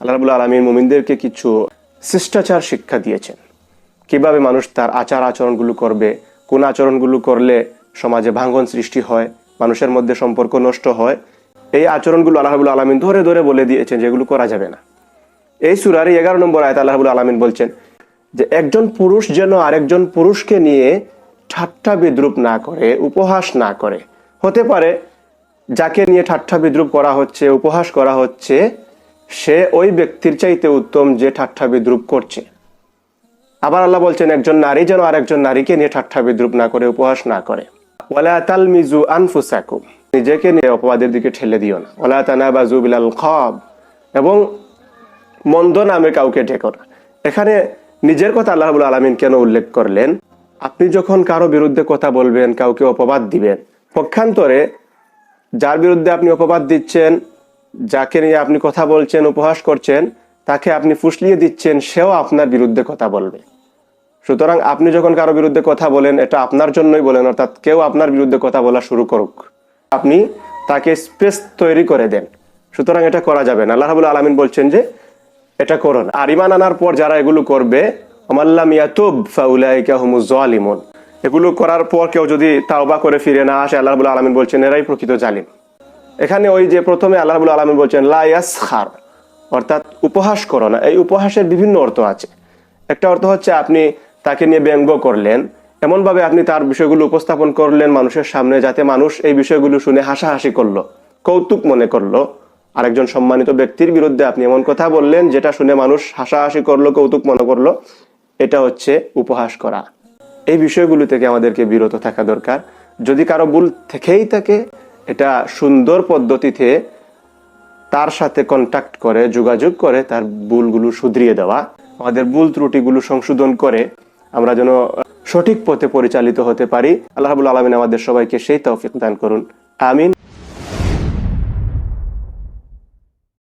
আল্লাহ রাবুল আলমিন মোমিনদেরকে কিছু শিষ্টাচার শিক্ষা দিয়েছেন। কীভাবে মানুষ তার আচার আচরণগুলো করবে, কোন আচরণগুলো করলে সমাজে ভাঙ্গন সৃষ্টি হয়, মানুষের মধ্যে সম্পর্ক নষ্ট হয়, এই আচরণগুলো আল্লাহ রাবুল আলমিন ধরে ধরে বলে দিয়েছেন যেগুলো করা যাবে না। এই সুরারি এগারো নম্বর আয়ত আল্লাহ রাবুল আলমিন বলছেন যে, একজন পুরুষ যেন আরেকজন পুরুষকে নিয়ে ঠাট্টা বিদ্রুপ না করে, উপহাস না করে। হতে পারে, যাকে নিয়ে ঠাট্টা বিদ্রুপ করা হচ্ছে, উপহাস করা হচ্ছে সে ওই ব্যক্তির চাইতে উত্তম যে ঠাট্টা বিদ্রুপ করছে। আবার আল্লাহ বলছেন, একজন নারী যেন আরেকজন নারীকে নিয়ে ঠাট্টা বিদ্রুপ না করে, উপহাস না করে। মিজু নিজেকে নিয়ে অপবাদের দিকে ঠেলে দিও না। ওলা বিলাল খব, এবং মন্দ নামে কাউকে ঢেকো না। এখানে নিজের কথা আল্লাহ আলমিন কেন উল্লেখ করলেন? আপনি যখন কারও বিরুদ্ধে কথা বলবেন, কাউকে অপবাদ দিবেন, পক্ষান্তরে যার বিরুদ্ধে আপনি অপবাদ দিচ্ছেন যাকে নিয়ে আপনি কথা বলছেন, উপহাস করছেন, তাকে আপনি ফুসলিয়ে দিচ্ছেন, সেও আপনার বিরুদ্ধে কথা বলবে। সুতরাং আপনি যখন কারও বিরুদ্ধে কথা বলেন, এটা আপনার জন্যই বলেন, অর্থাৎ কেউ আপনার বিরুদ্ধে কথা বলা শুরু করুক। আপনি তাকে স্পেস তৈরি করে দেন। সুতরাং এটা করা যাবে না। আল্লাহ রাবুল আলমিন বলছেন যে, এটা করুন। আর ইমান আনার পর যারা এগুলো করবে আমাল্লাম ইয়াতুব ফাউলাইকা হুমুজ জালিমুন। এগুলো করার পর কেউ যদি তাওবা করে ফিরে না আসে, আল্লাহ রাবুল আলমিন বলছেন, এরাই প্রকৃত জালিম। এখানে ওই যে প্রথমে আল্লাহ আলমিন বলছেন লায়াসখার অর্থাৎ উপহাস করো না। এই উপহাসের বিভিন্ন অর্থ আছে। একটা অর্থ হচ্ছে আপনি তাকে নিয়ে ব্যঙ্গ করলেন, এমনভাবে আপনি তার বিষয়গুলো উপস্থাপন করলেন মানুষের সামনে, যাতে মানুষ এই বিষয়গুলো শুনে হাসাহাসি করল, কৌতুক মনে করল। আরেকজন সম্মানিত ব্যক্তির বিরুদ্ধে আপনি এমন কথা বললেন, যেটা শুনে মানুষ হাসাহাসি করল, কৌতুক মনে করল। এটা হচ্ছে উপহাস করা। এই বিষয়গুলো থেকে আমাদেরকে বিরত থাকা দরকার। যদি কারও ভুল থেকেই থাকে এটা সুন্দর পদ্ধতিতে তার সাথে কন্ট্যাক্ট করে, যোগাযোগ করে, তার ভুলগুলো শুধরিয়ে দেওয়া। আমাদের ভুল ত্রুটিগুলো সংশোধন করে আমরা যেন, সঠিক পথে পরিচালিত হতে পারি। আল্লাহাবুল আলমিন আমাদের সবাইকে সেই তৌফিক দান করুন। আমিন।